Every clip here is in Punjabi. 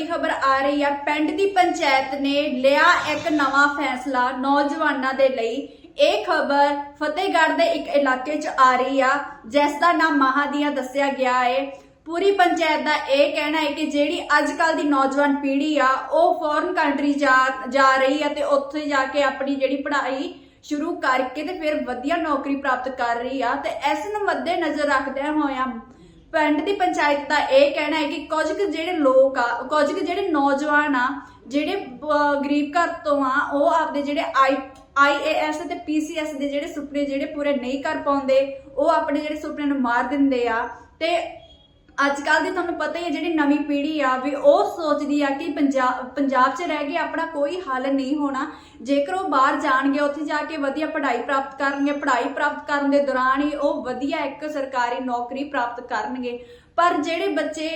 ਵੱਡੀ ਖਬਰ ਆ ਰਹੀ ਹੈ ਪਿੰਡ ਦੀ ਪੰਚਾਇਤ ਨੇ ਲਿਆ ਇੱਕ ਨਵਾਂ ਫੈਸਲਾ ਨੌਜਵਾਨਾਂ ਦੇ ਲਈ। ਇਹ ਖਬਰ ਫਤਿਹਗੜ੍ਹ ਦੇ ਇੱਕ ਇਲਾਕੇ 'ਚ ਆ ਰਹੀ ਆ, ਜਿਸ ਦਾ ਨਾਮ ਮਹਾਦੀਆ ਦੱਸਿਆ ਗਿਆ ਹੈ ਪੂਰੀ ਪੰਚਾਇਤ ਦਾ ਇਹ ਕਹਿਣਾ ਹੈ ਕਿ ਜਿਹੜੀ ਅੱਜ ਕੱਲ ਦੀ ਨੌਜਵਾਨ ਪੀੜ੍ਹੀ ਆ, ਉਹ ਫੋਰਨ ਕੰਟਰੀ ਜਾ ਜਾ ਰਹੀ ਆ ਤੇ ਉੱਥੇ ਜਾ ਕੇ ਆਪਣੀ ਜਿਹੜੀ ਪੜ੍ਹਾਈ ਸ਼ੁਰੂ ਕਰਕੇ ਤੇ ਫਿਰ ਵਧੀਆ ਨੌਕਰੀ ਪ੍ਰਾਪਤ ਕਰ ਰਹੀ ਆ ਤੇ ਇਸ ਨੂੰ ਮੱਦੇ ਨਜ਼ਰ ਰੱਖਦਿਆਂ ਹੋਇਆਂ ਪਿੰਡ ਦੀ ਪੰਚਾਇਤ ਦਾ ਇਹ ਕਹਿਣਾ ਹੈ ਕਿ ਕੁਝ ਕੁ ਜਿਹੜੇ ਲੋਕ ਆ, ਕੁਝ ਕੁ ਜਿਹੜੇ ਨੌਜਵਾਨ ਆ, ਜਿਹੜੇ ਗਰੀਬ ਘਰ ਤੋਂ ਆ, ਉਹ ਆਪਦੇ ਜਿਹੜੇ ਆਈ ਆਈਏਐਸ ਤੇ ਪੀਸੀਐਸ ਦੇ ਜਿਹੜੇ ਸੁਪਨੇ ਜਿਹੜੇ ਪੂਰੇ ਨਹੀਂ ਕਰ ਪਾਉਂਦੇ, ਉਹ ਆਪਣੇ ਜਿਹੜੇ ਸੁਪਨੇ ਨੂੰ ਮਾਰ ਦਿੰਦੇ ਆ ਤੇ ਅੱਜ ਕੱਲ ਦੀ ਤੁਹਾਨੂੰ ਪਤਾ ਹੀ ਹੈ ਜਿਹੜੀ ਨਵੀਂ ਪੀੜ੍ਹੀ ਆ ਵੀ ਉਹ ਸੋਚਦੀ ਆ ਕਿ ਪੰਜਾਬ ਪੰਜਾਬ 'ਚ ਰਹਿ ਕੇ ਆਪਣਾ ਕੋਈ ਹੱਲ ਨਹੀਂ ਹੋਣਾ। ਜੇਕਰ ਉਹ ਬਾਹਰ ਜਾਣਗੇ, ਉੱਥੇ ਜਾ ਕੇ ਵਧੀਆ ਪੜ੍ਹਾਈ ਪ੍ਰਾਪਤ ਕਰਨਗੇ, ਪੜ੍ਹਾਈ ਪ੍ਰਾਪਤ ਕਰਨ ਦੇ ਦੌਰਾਨ ਹੀ ਉਹ ਵਧੀਆ ਇੱਕ ਸਰਕਾਰੀ ਨੌਕਰੀ ਪ੍ਰਾਪਤ ਕਰਨਗੇ। ਪਰ ਜਿਹੜੇ ਬੱਚੇ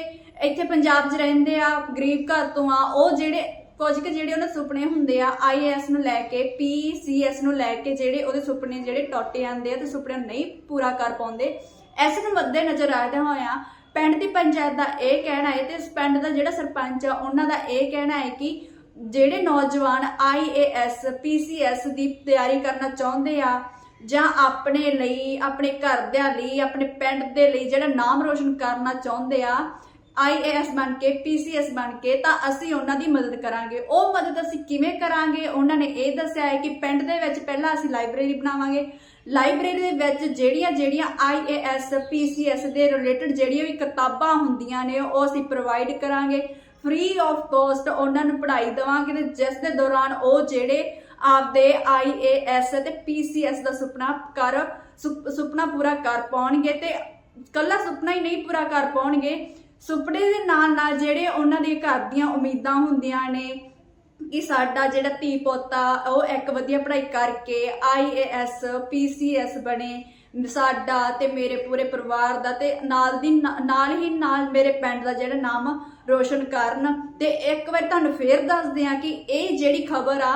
ਇੱਥੇ ਪੰਜਾਬ 'ਚ ਰਹਿੰਦੇ ਆ, ਗਰੀਬ ਘਰ ਤੋਂ ਆ, ਉਹ ਜਿਹੜੇ ਕੁਝ ਕੁ ਜਿਹੜੇ ਉਹਨਾਂ ਸੁਪਨੇ ਹੁੰਦੇ ਆ ਆਈਏਐਸ ਨੂੰ ਲੈ ਕੇ ਪੀਸੀਐਸ ਨੂੰ ਲੈ ਕੇ ਜਿਹੜੇ ਉਹਦੇ ਸੁਪਨੇ ਜਿਹੜੇ ਟੋਟੇ ਜਾਂਦੇ ਆ ਤੇ ਸੁਪਨੇ ਨਹੀਂ ਪੂਰਾ ਕਰ ਪਾਉਂਦੇ। ਇਸ ਨੂੰ ਮੱਦੇ ਨਜ਼ਰ ਰੱਖਦੇ ਹੋਇਆ ਪਿੰਡ ਦੀ ਪੰਚਾਇਤ ਦਾ ਇਹ ਕਹਿਣਾ ਹੈ ਤੇ ਇਸ ਪਿੰਡ ਦਾ ਜਿਹੜਾ ਸਰਪੰਚ ਆ, ਉਹਨਾਂ ਦਾ ਇਹ ਕਹਿਣਾ ਹੈ ਕਿ ਜਿਹੜੇ ਨੌਜਵਾਨ ਆਈਏਐਸ ਪੀਸੀਐਸ ਦੀ ਤਿਆਰੀ ਕਰਨਾ ਚਾਹੁੰਦੇ ਆ ਜਾਂ ਆਪਣੇ ਲਈ, ਆਪਣੇ ਘਰਦਿਆਂ ਲਈ, ਆਪਣੇ ਪਿੰਡ ਦੇ ਲਈ ਜਿਹੜਾ ਨਾਮ ਰੋਸ਼ਨ ਕਰਨਾ ਚਾਹੁੰਦੇ ਆ ਆਈਏਐਸ ਬਣ ਕੇ ਪੀਸੀਐਸ ਬਣ ਕੇ, ਤਾਂ ਅਸੀਂ ਉਹਨਾਂ ਦੀ ਮਦਦ ਕਰਾਂਗੇ। ਉਹ ਮਦਦ ਅਸੀਂ ਕਿਵੇਂ ਕਰਾਂਗੇ? ਉਹਨਾਂ ਨੇ ਇਹ ਦੱਸਿਆ ਹੈ ਕਿ ਪਿੰਡ ਦੇ ਵਿੱਚ ਪਹਿਲਾਂ ਅਸੀਂ ਲਾਇਬ੍ਰੇਰੀ ਬਣਾਵਾਂਗੇ ਲਾਇਬ੍ਰੇਰੀ ਦੇ ਵਿੱਚ ਜਿਹੜੀਆਂ ਜਿਹੜੀਆਂ ਆਈਏਐਸ ਪੀਸੀਐਸ ਦੇ ਰਿਲੇਟਡ ਜਿਹੜੀਆਂ ਵੀ ਕਿਤਾਬਾਂ ਹੁੰਦੀਆਂ ਨੇ, ਉਹ ਅਸੀਂ ਪ੍ਰੋਵਾਈਡ ਕਰਾਂਗੇ। ਫ੍ਰੀ ਆਫ ਕੋਸਟ ਉਹਨਾਂ ਨੂੰ ਪੜ੍ਹਾਈ ਦੇਵਾਂਗੇ ਤੇ ਜਿਸ ਦੇ ਦੌਰਾਨ ਉਹ ਜਿਹੜੇ ਆਪਦੇ ਆਈਏਐਸ ਤੇ ਪੀਸੀਐਸ ਦਾ ਸੁਪਨਾ ਕਰ, ਸੁਪ- ਸੁਪਨਾ ਪੂਰਾ ਕਰ ਪਾਉਣਗੇ ਤੇ ਕੱਲਾ ਸੁਪਨਾ ਹੀ ਨਹੀਂ ਪੂਰਾ ਕਰ ਪਾਉਣਗੇ। ਸੁਪਨੇ ਦੇ ਨਾਲ ਨਾਲ ਜਿਹੜੇ ਉਹਨਾਂ ਦੇ ਘਰ ਦੀਆਂ ਉਮੀਦਾਂ ਹੁੰਦੀਆਂ ਨੇ ਕਿ ਸਾਡਾ ਜਿਹੜਾ ਧੀ ਪੋਤਾ ਉਹ ਇੱਕ ਵਧੀਆ ਪੜ੍ਹਾਈ ਕਰਕੇ ਆਈਏਐਸ ਪੀਸੀਐਸ ਬਣੇ। ਸਾਡਾ ਤੇ ਮੇਰੇ ਪੂਰੇ ਪਰਿਵਾਰ ਦਾ ਤੇ ਨਾਲ ਦੀ ਨਾਲ ਹੀ ਨਾਲ ਮੇਰੇ ਪਿੰਡ ਦਾ ਜਿਹੜਾ ਨਾਮ ਰੋਸ਼ਨ ਕਰਨ। ਤੇ ਇੱਕ ਵਾਰ ਤੁਹਾਨੂੰ ਫੇਰ ਦੱਸਦੇ ਆ ਕਿ ਇਹ ਜਿਹੜੀ ਖਬਰ ਆ,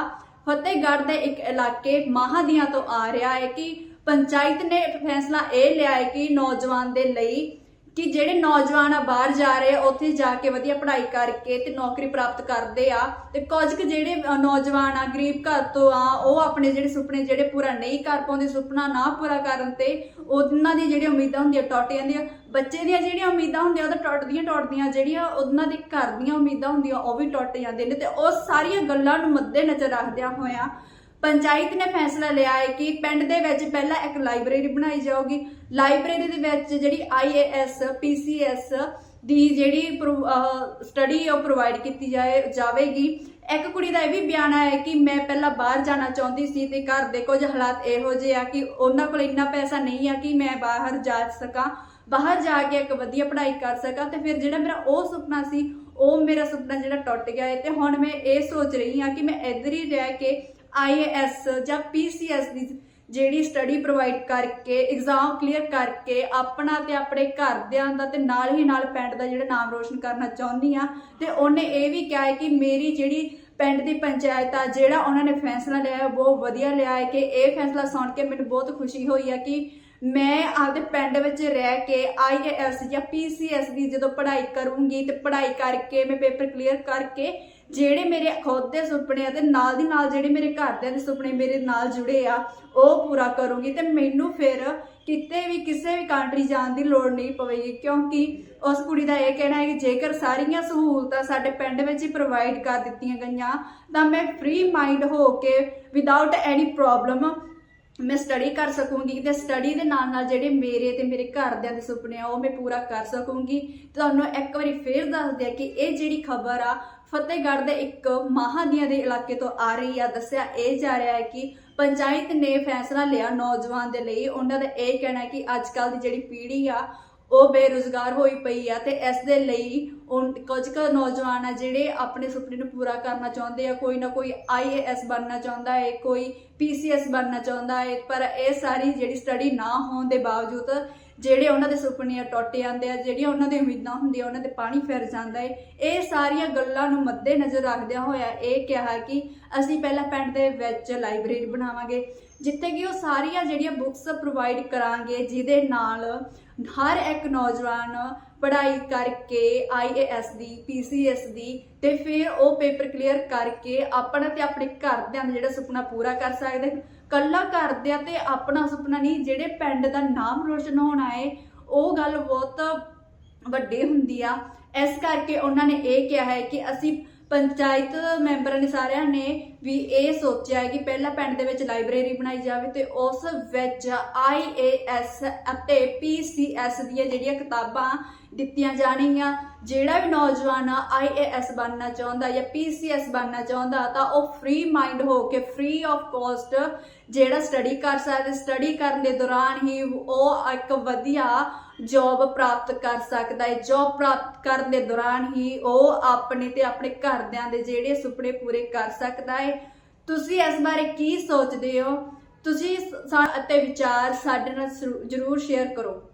ਫਤਿਹਗੜ੍ਹ ਦੇ ਇੱਕ ਇਲਾਕੇ ਮਾਹਾਦੀਆਂ ਤੋਂ ਆ ਰਿਹਾ ਹੈ ਕਿ ਪੰਚਾਇਤ ਨੇ ਫੈਸਲਾ ਇਹ ਲਿਆ ਹੈ ਕਿ ਨੌਜਵਾਨ ਦੇ ਲਈ ਕਿ ਜਿਹੜੇ ਨੌਜਵਾਨ ਆ ਬਾਹਰ ਜਾ ਰਹੇ ਆ, ਉੱਥੇ ਜਾ ਕੇ ਵਧੀਆ ਪੜ੍ਹਾਈ ਕਰਕੇ ਤੇ ਨੌਕਰੀ ਪ੍ਰਾਪਤ ਕਰਦੇ ਆ ਤੇ ਕੁਝ ਕੁ ਜਿਹੜੇ ਨੌਜਵਾਨ ਆ, ਗਰੀਬ ਘਰ ਤੋਂ ਆ, ਉਹ ਆਪਣੇ ਜਿਹੜੇ ਸੁਪਨੇ ਜਿਹੜੇ ਪੂਰਾ ਨਹੀਂ ਕਰ ਪਾਉਂਦੇ, ਸੁਪਨਾ ਨਾ ਪੂਰਾ ਕਰਨ ਤੇ ਉਹਨਾਂ ਦੀ ਜਿਹੜੀਆਂ ਉਮੀਦਾਂ ਹੁੰਦੀਆਂ ਟੁੱਟ ਜਾਂਦੀਆਂ। ਬੱਚੇ ਦੀਆਂ ਜਿਹੜੀਆਂ ਉਮੀਦਾਂ ਹੁੰਦੀਆਂ, ਉਹ ਤਾਂ ਟੁੱਟਦੀਆਂ ਟੁੱਟਦੀਆਂ, ਜਿਹੜੀਆਂ ਉਹਨਾਂ ਦੇ ਘਰ ਦੀਆਂ ਉਮੀਦਾਂ ਹੁੰਦੀਆਂ, ਉਹ ਵੀ ਟੁੱਟ ਜਾਂਦੀਆਂ ਨੇ ਤੇ ਉਹ ਸਾਰੀਆਂ ਗੱਲਾਂ ਨੂੰ ਮੱਦੇ ਨਜ਼ਰ ਰੱਖਦਿਆਂ ਹੋਇਆਂ ਪੰਚਾਇਤ ਨੇ ਫੈਸਲਾ ਲਿਆ ਹੈ ਕਿ ਪਿੰਡ ਦੇ ਵਿੱਚ ਪਹਿਲਾਂ ਇੱਕ ਲਾਇਬ੍ਰੇਰੀ ਬਣਾਈ ਜਾਊਗੀ। ਲਾਇਬ੍ਰੇਰੀ ਦੇ ਵਿੱਚ ਜਿਹੜੀ ਆਈਏਐਸ ਪੀਸੀਐਸ ਦੀ ਜਿਹੜੀ ਸਟੱਡੀ ਉਹ ਪ੍ਰੋਵਾਈਡ ਕੀਤੀ ਜਾਏ, ਜਾਵੇਗੀ। ਇੱਕ ਕੁੜੀ ਦਾ ਇਹ ਵੀ ਬਿਆਨ ਆਇਆ ਕਿ ਮੈਂ ਪਹਿਲਾਂ ਬਾਹਰ ਜਾਣਾ ਚਾਹੁੰਦੀ ਸੀ ਤੇ ਘਰ ਦੇ ਕੁਝ ਹਾਲਾਤ ਇਹੋ ਜਿਹੇ ਆ ਕਿ ਉਹਨਾਂ ਕੋਲ ਇੰਨਾ ਪੈਸਾ ਨਹੀਂ ਆ ਕਿ ਮੈਂ ਬਾਹਰ ਜਾ ਸਕਾਂ, ਬਾਹਰ ਜਾ ਕੇ ਇੱਕ ਵਧੀਆ ਪੜ੍ਹਾਈ ਕਰ ਸਕਾਂ ਤੇ ਫਿਰ ਜਿਹੜਾ ਮੇਰਾ ਉਹ ਸੁਪਨਾ ਸੀ, ਉਹ ਮੇਰਾ ਸੁਪਨਾ ਜਿਹੜਾ ਟੁੱਟ ਗਿਆ ਹੈ ਤੇ ਹੁਣ ਮੈਂ ਇਹ ਸੋਚ ਰਹੀ ਹਾਂ ਕਿ ਮੈਂ ਇੱਧਰ ਹੀ ਰਹਿ ਕੇ ਆਈਏਐਸ ਜਾਂ ਪੀਸੀਐਸ ਦੀ ਜਿਹੜੀ ਸਟੱਡੀ ਪ੍ਰੋਵਾਈਡ ਕਰਕੇ ਐਗਜ਼ਾਮ ਕਲੀਅਰ ਕਰਕੇ ਆਪਣਾ ਤੇ ਆਪਣੇ ਘਰਦਿਆਂ ਦਾ ਤੇ ਨਾਲ ਹੀ ਨਾਲ ਪਿੰਡ ਦਾ ਜਿਹੜਾ ਨਾਮ ਰੋਸ਼ਨ ਕਰਨਾ ਚਾਹੁੰਦੀ ਆ ਤੇ ਉਹਨੇ ਇਹ ਵੀ ਕਿਹਾ ਹੈ ਕਿ ਮੇਰੀ ਜਿਹੜੀ ਪਿੰਡ ਦੀ ਪੰਚਾਇਤ ਆ, ਜਿਹੜਾ ਉਹਨਾਂ ਨੇ ਫੈਸਲਾ ਲਿਆ ਹੈ, ਉਹ ਬਹੁਤ ਵਧੀਆ ਲਿਆ ਹੈ ਕਿ ਇਹ ਫੈਸਲਾ ਸੁਣ ਕੇ ਮੈਨੂੰ ਬਹੁਤ ਖੁਸ਼ੀ ਹੋਈ ਆ ਕਿ ਮੈਂ ਆਪਦੇ ਪਿੰਡ ਵਿੱਚ ਰਹਿ ਕੇ ਆਈਏਐਸ ਜਾਂ ਪੀਸੀਐਸ ਦੀ ਜਦੋਂ ਪੜ੍ਹਾਈ ਕਰੂੰਗੀ ਤੇ ਪੜ੍ਹਾਈ ਕਰਕੇ, ਮੈਂ ਪੇਪਰ ਕਲੀਅਰ ਕਰਕੇ ਜਿਹੜੇ ਮੇਰੇ ਖੁਦ ਦੇ ਸੁਪਨੇ ਆ ਤੇ ਨਾਲ ਦੀ ਨਾਲ ਜਿਹੜੇ ਮੇਰੇ ਘਰਦਿਆਂ ਦੇ ਸੁਪਨੇ ਮੇਰੇ ਨਾਲ ਜੁੜੇ ਆ, ਉਹ ਪੂਰਾ ਕਰੂੰਗੀ ਤੇ ਮੈਨੂੰ ਫਿਰ ਕਿਤੇ ਵੀ, ਕਿਸੇ ਵੀ ਕੰਟਰੀ ਜਾਣ ਦੀ ਲੋੜ ਨਹੀਂ ਪਵੇਗੀ, ਕਿਉਂਕਿ ਉਸ ਕੁੜੀ ਦਾ ਇਹ ਕਹਿਣਾ ਹੈ ਕਿ ਜੇਕਰ ਸਾਰੀਆਂ ਸਹੂਲਤਾਂ ਸਾਡੇ ਪਿੰਡ ਵਿੱਚ ਹੀ ਪ੍ਰੋਵਾਈਡ ਕਰ ਦਿੱਤੀਆਂ ਗਈਆਂ, ਤਾਂ ਮੈਂ ਫ੍ਰੀ ਮਾਈਂਡ ਹੋ ਕੇ ਵਿਦਆਊਟ ਐਨੀ ਪ੍ਰੋਬਲਮ ਮੈਂ ਸਟੱਡੀ ਕਰ ਸਕੂੰਗੀ ਤੇ ਸਟੱਡੀ ਦੇ ਨਾਲ ਨਾਲ ਜਿਹੜੇ ਮੇਰੇ ਤੇ ਮੇਰੇ ਘਰਦਿਆਂ ਦੇ ਸੁਪਨੇ ਆ, ਉਹ ਮੈਂ ਪੂਰਾ ਕਰ ਸਕੂੰਗੀ। ਤੁਹਾਨੂੰ ਇੱਕ ਵਾਰੀ ਫੇਰ ਦੱਸ ਦਿਆਂ ਕਿ ਇਹ ਜਿਹੜੀ ਖਬਰ ਆ, ਫਤਿਹਗੜ੍ਹ ਦੇ ਇੱਕ ਮਾਹਾਦੀਆਂ ਦੇ ਇਲਾਕੇ ਤੋਂ ਆ ਰਹੀ ਆ। ਦੱਸਿਆ ਇਹ ਜਾ ਰਿਹਾ ਹੈ ਕਿ ਪੰਚਾਇਤ ਨੇ ਫੈਸਲਾ ਲਿਆ ਨੌਜਵਾਨ ਦੇ ਲਈ। ਉਹਨਾਂ ਦਾ ਇਹ ਕਹਿਣਾ ਕਿ ਅੱਜ ਕੱਲ ਦੀ ਜਿਹੜੀ ਪੀੜ੍ਹੀ ਆ ਉਹ ਬੇਰੁਜ਼ਗਾਰ ਹੋਈ ਪਈ ਆ ਤੇ ਇਸ ਦੇ ਲਈ ਉਨ- ਕੁਝ ਕੁ ਨੌਜਵਾਨ ਆ ਜਿਹੜੇ ਆਪਣੇ ਸੁਪਨੇ ਨੂੰ ਪੂਰਾ ਕਰਨਾ ਚਾਹੁੰਦੇ ਆ, ਕੋਈ ਨਾ ਕੋਈ ਆਈਏਐਸ ਬਣਨਾ ਚਾਹੁੰਦਾ ਹੈ ਕੋਈ ਪੀਸੀਐਸ ਬਣਨਾ ਚਾਹੁੰਦਾ ਹੈ ਪਰ ਇਹ ਸਾਰੀ ਜਿਹੜੀ ਸਟੱਡੀ ਨਾ ਹੋਣ ਦੇ ਬਾਵਜੂਦ ਜਿਹੜੇ ਉਹਨਾਂ ਦੇ ਸੁਪਨੇ ਆ ਟੁੱਟ ਜਾਂਦੇ ਆ, ਜਿਹੜੀਆਂ ਉਹਨਾਂ ਦੀਆਂ ਉਮੀਦਾਂ ਹੁੰਦੀਆਂ, ਉਹਨਾਂ ਤੇ ਪਾਣੀ ਫਿਰ ਜਾਂਦਾ ਹੈ ਇਹ ਸਾਰੀਆਂ ਗੱਲਾਂ ਨੂੰ ਮੱਦੇ ਨਜ਼ਰ ਰੱਖਦਿਆਂ ਹੋਇਆ ਇਹ ਕਿਹਾ ਕਿ ਅਸੀਂ ਪਹਿਲਾਂ ਪਿੰਡ ਦੇ ਵਿੱਚ ਲਾਇਬ੍ਰੇਰੀ ਬਣਾਵਾਂਗੇ, ਜਿੱਥੇ ਕਿ ਉਹ ਸਾਰੀਆਂ ਜਿਹੜੀਆਂ ਬੁੱਕਸ ਪ੍ਰੋਵਾਈਡ ਕਰਾਂਗੇ, ਜਿਹਦੇ ਨਾਲ ਹਰ ਇੱਕ ਨੌਜਵਾਨ ਪੜ੍ਹਾਈ ਕਰਕੇ ਆਈਏਐਸ ਦੀ ਪੀਸੀਐਸ ਦੀ ਤੇ ਫਿਰ ਉਹ ਪੇਪਰ ਕਲੀਅਰ ਕਰਕੇ ਆਪਣਾ ਤੇ ਆਪਣੇ ਘਰਦਿਆਂ ਦਾ ਜਿਹੜਾ ਸੁਪਨਾ ਪੂਰਾ ਕਰ ਸਕਦੇ ਕੱਲਾ ਘਰਦਿਆਂ ਤੇ ਆਪਣਾ ਸੁਪਨਾ ਨਹੀਂ, ਜਿਹੜੇ ਪਿੰਡ ਦਾ ਨਾਮ ਰੋਸ਼ਨ ਹੋਣਾ ਹੈ ਉਹ ਗੱਲ ਬਹੁਤ ਵੱਡੀ ਹੁੰਦੀ ਆ। ਇਸ ਕਰਕੇ ਉਹਨਾਂ ਨੇ ਇਹ ਕਿਹਾ ਹੈ ਕਿ ਅਸੀਂ ਪੰਚਾਇਤ ਮੈਂਬਰਾਂ ਨੇ ਸਾਰਿਆਂ ਨੇ ਵੀ ਇਹ ਸੋਚਿਆ ਹੈ ਕਿ ਪਹਿਲਾਂ ਪਿੰਡ ਦੇ ਵਿੱਚ ਲਾਇਬ੍ਰੇਰੀ ਬਣਾਈ ਜਾਵੇ ਤੇ ਉਸ ਵਿੱਚ ਆਈਏਐਸ ਅਤੇ ਪੀਸੀਐਸ ਦੀਆਂ ਜਿਹੜੀਆਂ ਕਿਤਾਬਾਂ ਦਿੱਤੀਆਂ ਜਾਣਗੀਆਂ। ਜਿਹੜਾ ਵੀ ਨੌਜਵਾਨ ਆਈਏਐਸ ਬਣਨਾ ਚਾਹੁੰਦਾ ਜਾਂ ਪੀਸੀਐਸ ਬਣਨਾ ਚਾਹੁੰਦਾ ਤਾਂ ਉਹ ਫ੍ਰੀ ਮਾਈਂਡ ਹੋ ਕੇ ਫ੍ਰੀ ਆਫ ਕਾਸਟ ਜਿਹੜਾ ਸਟੱਡੀ ਕਰ ਸਕਦਾ ਸਟੱਡੀ ਕਰਨ ਦੇ ਦੌਰਾਨ ਹੀ ਉਹ ਇੱਕ ਵਧੀਆ ਜੌਬ ਪ੍ਰਾਪਤ ਕਰ ਸਕਦਾ ਹੈ। ਜੌਬ ਪ੍ਰਾਪਤ ਕਰਨ ਦੇ ਦੌਰਾਨ ਹੀ ਉਹ ਆਪਣੇ ਤੇ ਆਪਣੇ ਘਰਦਿਆਂ ਦੇ ਜਿਹੜੇ ਸੁਪਨੇ ਪੂਰੇ ਕਰ ਸਕਦਾ ਹੈ। ਤੁਸੀਂ ਇਸ ਬਾਰੇ ਕੀ ਸੋਚਦੇ ਹੋ? ਤੁਸੀਂ ਅਤੇ ਵਿਚਾਰ ਸਾਡੇ ਨਾਲ ਜ਼ਰੂਰ ਸ਼ੇਅਰ ਕਰੋ।